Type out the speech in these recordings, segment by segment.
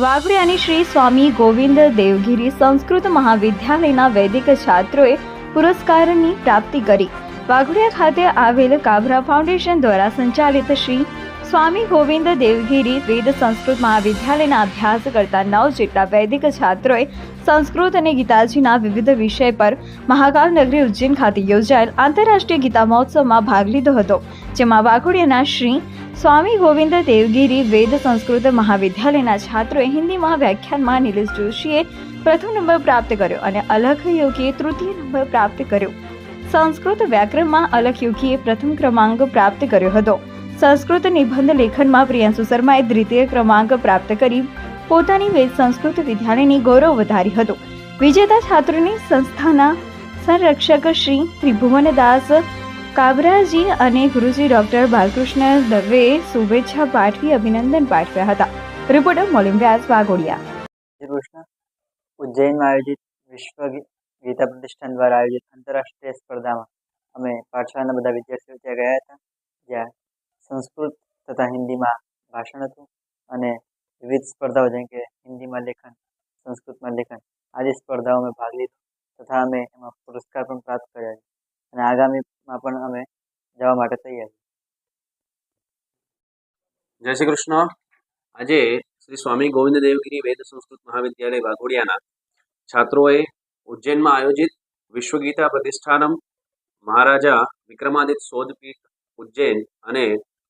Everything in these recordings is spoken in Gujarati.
વાઘડિયાની શ્રી સ્વામી ગોવિંદ દેવગીરી સંસ્કૃત મહાવિદ્યાલયના વૈદિક છાત્રોએ પુરસ્કારની પ્રાપ્તિ કરી. વાઘડિયા ખાતે આવેલ કાભરા ફાઉન્ડેશન દ્વારા સંચાલિત શ્રી સ્વામી ગોવિંદ દેવગીરી વેદ સંસ્કૃત મહાવિદ્યાલયના અભ્યાસ કરતા નવ જેટલા વૈદિક છાત્રોએ સંસ્કૃત અને ગીતાજીના વિવિધ વિષય પર મહાકાલ નગરી ઉજ્જૈન ખાતે યોજાયેલ આંતરરાષ્ટ્રીય ગીતા મહોત્સવમાં ભાગ લીધો હતો, જેમાં વાઘોડિયાના શ્રી સ્વામી ગોવિંદ દેવગીરી વેદ સંસ્કૃત મહાવિદ્યાલયના છાત્રોએ હિન્દીમાં વ્યાખ્યાનમાં નિલેશ જોશીએ પ્રથમ નંબર પ્રાપ્ત કર્યો અને અલખ યોગીએ તૃતીય નંબર પ્રાપ્ત કર્યો. સંસ્કૃત વ્યાકરણમાં અલખ યોગીએ પ્રથમ ક્રમાંક પ્રાપ્ત કર્યો હતો. સંસ્કૃત નિબંધ લેખનમાં પ્રિયાંશુ શર્માએ દ્વિતીય ક્રમાંક પ્રાપ્ત કરી પોતાની વેદ સંસ્કૃત વિદ્યાલયની ગૌરવ વધારી હતું. વિજેતા છાત્રોની સંસ્થાના સંરક્ષક શ્રી ત્રિભુવનદાસ કાબરાજી અને ગુરુજી ડોક્ટર બાલકૃષ્ણ દવે શુભેચ્છા પાઠવી અભિનંદન પાઠવ્યા હતા. રિપોર્ટર મોલિમ વ્યાસ વાઘોડિયા. કૃષ્ણ. ઉજ્જૈનમાં આયોજિત વિશ્વ ગીતા પ્રતિષ્ઠાન દ્વારા આયોજિત આંતરરાષ્ટ્રીય સ્પર્ધામાં અમે પાઠશાળાના બધા વિદ્યાર્થીઓ ત્યાં ગયા હતા. જ્યાં સંસ્કૃત તથા હિન્દીમાં ભાષણ હતું અને વિવિધ સ્પર્ધાઓ જેમ કે હિન્દીમાં લેખન, સંસ્કૃતમાં લેખન આદિ સ્પર્ધાઓમાં ભાગ લીધો તથા અમે એમાં પુરસ્કાર પણ પ્રાપ્ત કર્યા છે. અને આગામીમાં પણ અમે જવા માટે તૈયાર જય શ્રી કૃષ્ણ. આજે શ્રી સ્વામી ગોવિંદ દેવગીરી વેદ સંસ્કૃત મહાવિદ્યાલય વાઘોડિયાના છાત્રોએ ઉજ્જૈનમાં આયોજિત વિશ્વગીતા પ્રતિષ્ઠાનમ મહારાજા વિક્રમાદિત્ય શોધપીઠ ઉજ્જૈન અને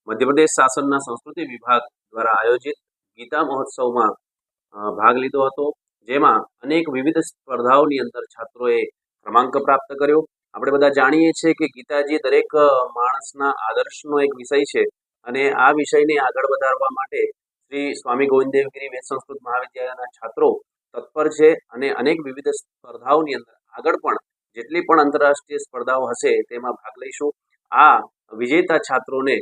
મધ્યપ્રદેશ શાસનના સંસ્કૃતિ વિભાગ દ્વારા આયોજિત ગીતા મહોત્સવમાં ભાગ લીધો હતો. જેમાં અનેક વિવિધ સ્પર્ધાઓની અંદર છાત્રોએ ક્રમાંક પ્રાપ્ત કર્યો. આપણે બધા જાણીએ છીએ કે ગીતાજી દરેક માણસના આદર્શનો એક વિષય છે અને આ વિષયને આગળ વધારવા માટે શ્રી સ્વામી ગોવિંદદેવગીરી વેદ સંસ્કૃત મહાવિદ્યાલયના છાત્રો તત્પર છે અને અનેક વિવિધ સ્પર્ધાઓની અંદર આગળ પણ જેટલી પણ આંતરરાષ્ટ્રીય સ્પર્ધાઓ હશે તેમાં ભાગ લઈશું. આ વિજેતા છાત્રોને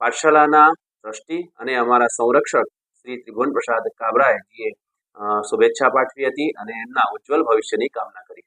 પાઠશાળાના ટ્રસ્ટી અને અમારા સંરક્ષક શ્રી ત્રિભુવન પ્રસાદ કાબરાએ શુભેચ્છા પાઠવી હતી અને એમના ઉજ્જવલ ભવિષ્યની કામના કરી